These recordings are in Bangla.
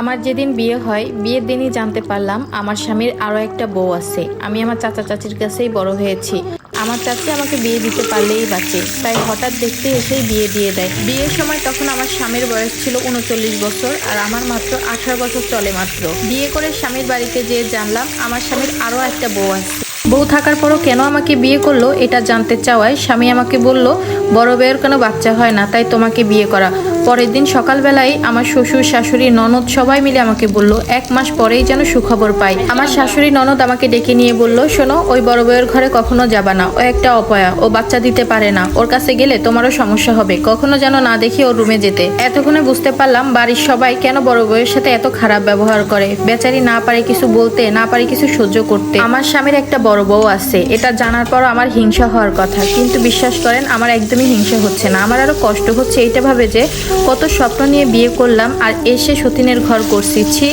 আমার যেদিন বিয়ে হয়, বিয়ের দিনই জানতে পারলাম আমার স্বামীর আরও একটা বউ আছে। আমি আমার চাচা চাচির কাছেই বড় হয়েছি। আমার চাচি আমাকে বিয়ে দিতে পারলেই বাঁচে। তাই হঠাৎ দেখতে এসেই বিয়ে দিয়ে দেয়। বিয়ের সময় তখন আমার স্বামীর বয়স ছিল উনচল্লিশ বছর আর আমার মাত্র আঠারো বছর চলে মাত্র। বিয়ে করে স্বামীর বাড়িতে যেয়ে জানলাম আমার স্বামীর আরও একটা বউ আছে। বউ থাকার পরও কেন আমাকে বিয়ে করল এটা জানতে চাওয়ায় স্বামী আমাকে বলল, বড় বউয়ের কোনো বাচ্চা হয় না, তাই তোমাকে বিয়ে করা। পরের দিন সকালবেলায় আমার শ্বশুর, শাশুড়ি, ননদ সবাই মিলে আমাকে বলল, এক মাস পরেই যেন সুখবর পাই। আমার শাশুড়ি, ননদ আমাকে ডেকে নিয়ে বলল, শোনো, ওই বড় বউয়ের ঘরে কখনো যাবা না। ও একটা অপয়া, ও বাচ্চা দিতে পারে না। ওর কাছে গেলে তোমারও সমস্যা হবে। কখনো যেন না দেখি ওর রুমে যেতে। এতক্ষণে বুঝতে পারলাম বাড়ির সবাই কেন বড় বউয়ের সাথে এত খারাপ ব্যবহার করে। বেচারি না পারে কিছু বলতে, না পারে কিছু সহ্য করতে। আমার স্বামীর একটা বড় বউ আছে। এটা জানার পর আমার হিংসা হওয়ার কথা। কিন্তু বিশ্বাস করেন, আমার একদমই হিংসা হচ্ছে না। আমার আরও কষ্ট হচ্ছে এইটা ভাবে যে কত স্বপ্ন নিয়ে বিয়ে করলাম আর এসে সতীনের ঘর করছি। ছি,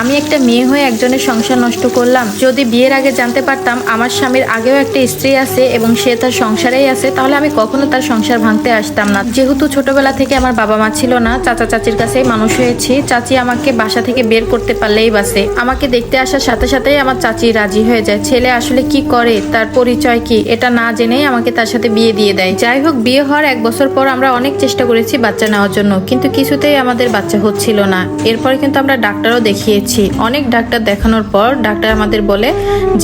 আমি একটা মেয়ে হয়ে একজনের সংসার নষ্ট করলাম। যদি বিয়ের আগে জানতে পারতাম আমার স্বামীর আগেও একটা স্ত্রী আছে এবং সে তার সংসারেই আছে, তাহলে আমি কখনো তার সংসার ভাঙতে আসতাম না। যেহেতু ছোটবেলা থেকে আমার বাবা মা ছিল না, চাচা চাচির কাছেই মানুষ হয়েছি, চাচি আমাকে বাসা থেকে বের করতে পারলেই বাসে আমাকে দেখতে আসার সাথে সাথেই আমার চাচি রাজি হয়ে যায়। ছেলে আসলে কি করে, তার পরিচয় কি, এটা না জেনেই আমাকে তার সাথে বিয়ে দিয়ে দেয়। যাই হোক, বিয়ে হওয়ার এক বছর পর আমরা অনেক চেষ্টা করেছি বাচ্চা নেওয়ার জন্য। কিন্তু কিছুতেই আমাদের বাচ্চা হচ্ছিল না। এরপরে কিন্তু আমরা ডাক্তারও দেখিয়েছি। অনেক ডাক্তার দেখানোর পর ডাক্তার আমাদের বলে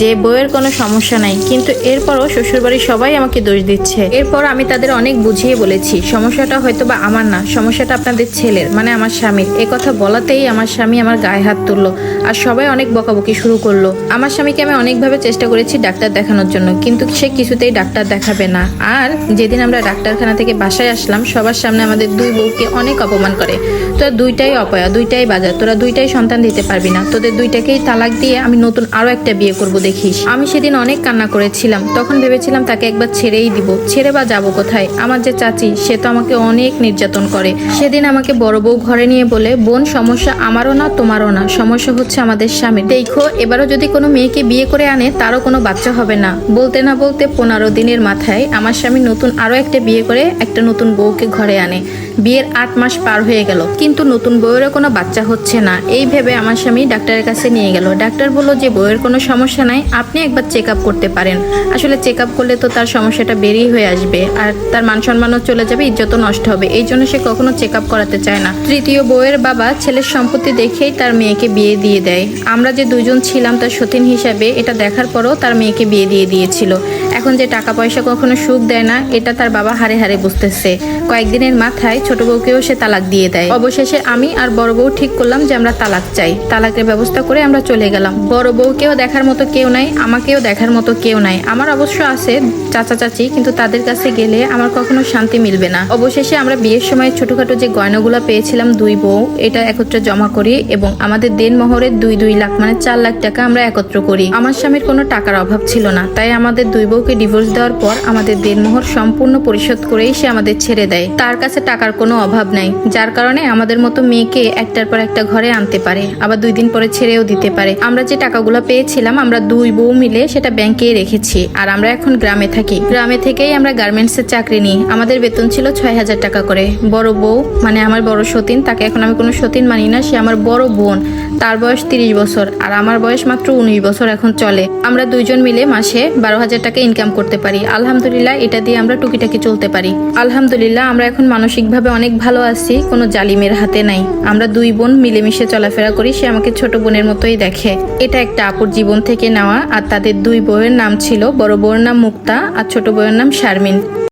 যে, বইয়ের কোনো সমস্যা নাই। কিন্তু এরপরও শ্বশুরবাড়ির সবাই আমাকে দোষ দিচ্ছে। এরপর আমি তাদের অনেক বুঝিয়ে বলেছি, সমস্যাটা হয়তো বা আমার না, সমস্যাটা আপনাদের ছেলের মানে আমার স্বামীর। এ কথা বলাতেই আমার স্বামী আমার গায়ে হাত তুললো আর সবাই অনেক বকাবকি শুরু করল। আমার স্বামীকে আমি অনেকভাবে চেষ্টা করেছি ডাক্তার দেখানোর জন্য, কিন্তু সে কিছুতেই ডাক্তার দেখাবে না। আর যেদিন আমরা ডাক্তারখানা থেকে বাসায় আসলাম, সবার সামনে আমাদের দুই বউকে অনেক অপমান করে। তোরা দুইটাই অপয়া, দুইটাই বাজার, তোরা দুইটাই সন্তান দিতে পারবি না। তোদের দুইটাকেই তালাক দিয়ে আমি নতুন আরও একটা বিয়ে করব, দেখিস। আমি সেদিন অনেক কান্না করেছিলাম, তখন ভেবেছিলাম তাকে একবার ছেড়েই দিব। ছেড়ে বা যাব কোথায়? আমার যে চাচি, সে তো আমাকে অনেক নির্যাতন করে। সেদিন আমাকে বড় বউ ঘরে নিয়ে বলে, বোন, সমস্যা আমারও না, তোমারও না। সমস্যা হচ্ছে আমাদের স্বামী। দেখো, এবারও যদি কোনো মেয়েকে বিয়ে করে আনে, তারও কোনো বাচ্চা হবে না। বলতে না বলতে পনেরো দিনের মাথায় আমার স্বামী নতুন আরও একটা বিয়ে করে একটা নতুন বউকে ঘরে আনে। বিয়ের আট মাস পার হয়ে গেল। কিন্তু নতুন বউয়েরও কোনো বাচ্চা হচ্ছে না। এই ভেবে আমার স্বামী ডাক্তারের কাছে নিয়ে গেল। ডাক্তার বলল যে, বউয়ের কোনো সমস্যা নাই। আপনি একবার চেক আপ করতে পারেন। আসলে চেক আপ করলে তো তার সমস্যাটা বেরিয়ে হয়ে আসবে আর তার মান সম্মানও চলে যাবে, ইজ্জতও নষ্ট হবে। এই জন্য সে কখনো চেক আপ করাতে চায় না। তৃতীয় বউয়ের বাবা ছেলের সম্পত্তি দেখেই তার মেয়েকে বিয়ে দিয়ে দেয়। আমরা যে দুজন ছিলাম তার সতীন হিসাবে এটা দেখার পরও তার মেয়েকে বিয়ে দিয়ে দিয়েছিল। এখন যে টাকা পয়সা কখনো সুখ দেয় না, এটা তার বাবা হারে হারে বুঝতেছে। কয়েকদিনের মাথায় ছোট বউকেও সে তালাক দিয়ে দেয়। অবশেষে আমি আর বড় বউ ঠিক করলাম যে আমরা তালাক চাই। তালাকের ব্যবস্থা করে আমরা চলে গেলাম। বড় বউকেও দেখার মতো কেউ নাই, আমাকেও দেখার মতো কেউ নাই। আমার অবশ্য আছে চাচা চাচি, কিন্তু তাদের কাছে গেলে আমার কখনো শান্তি মিলবে না। অবশেষে আমরা বিয়ের সময় ছোটখাটো যে গয়নাগুলো পেয়েছিলাম দুই বউ, এটা একত্রে জমা করি এবং আমাদের দেন মহরের দুই দুই লাখ মানে চার লাখ টাকা আমরা একত্র করি। আমার স্বামীর কোনো টাকার অভাব ছিল না, তাই আমাদের দুই বউকে ডিভোর্স দেওয়ার পর আমাদের দেনমোহর সম্পূর্ণ পরিশোধ করেই সে আমাদের ছেড়ে দেয়। তার কাছে টাকার কোনো অভাব নাই, যার কারণে আমাদের মতো মেয়েকে একটার পর একটা ঘরে আনতে পারে, আবার দুই দিন পরে ছেড়েও দিতে পারে। আমরা যে টাকাগুলো পেয়েছিলাম, আমরা দুই বউ মিলে সেটা ব্যাংকে রেখেছি, আর আমরা এখন গ্রামে থাকি। গ্রামে থেকেই আমরা গার্মেন্টসের চাকরি নিই। আমাদের বেতন ছিল ছয় হাজার টাকা করে। বড় বউ মানে আমার বড় সতীন, তাকে এখন আমি কোনো সতীন মানি না, সে আমার বড় বোন। তার বয়স তিরিশ বছর, আর আমার বয়স মাত্র উনিশ বছর এখন চলে। আমরা দুইজন মিলে মাসে বারো হাজার টাকা ইনকাম করতে পারি। আলহামদুলিল্লাহ, এটা দিয়ে আমরা টুকিটাকি চলতে পারি। আলহামদুলিল্লাহ, আমরা এখন মানসিকভাবে অনেক ভালো আছি, কোনো জালিমের হাতে নাই। আমরা দুই বোন মিলেমিশে চলাফেরা করি, সে আমাকে ছোট বোনের মতোই দেখে। এটা একটা আপুর জীবন থেকে নেওয়া, আর তাদের দুই বউয়ের নাম ছিল, বড় বউয়ের নাম মুক্তা, আর ছোট বউয়ের নাম শারমিন।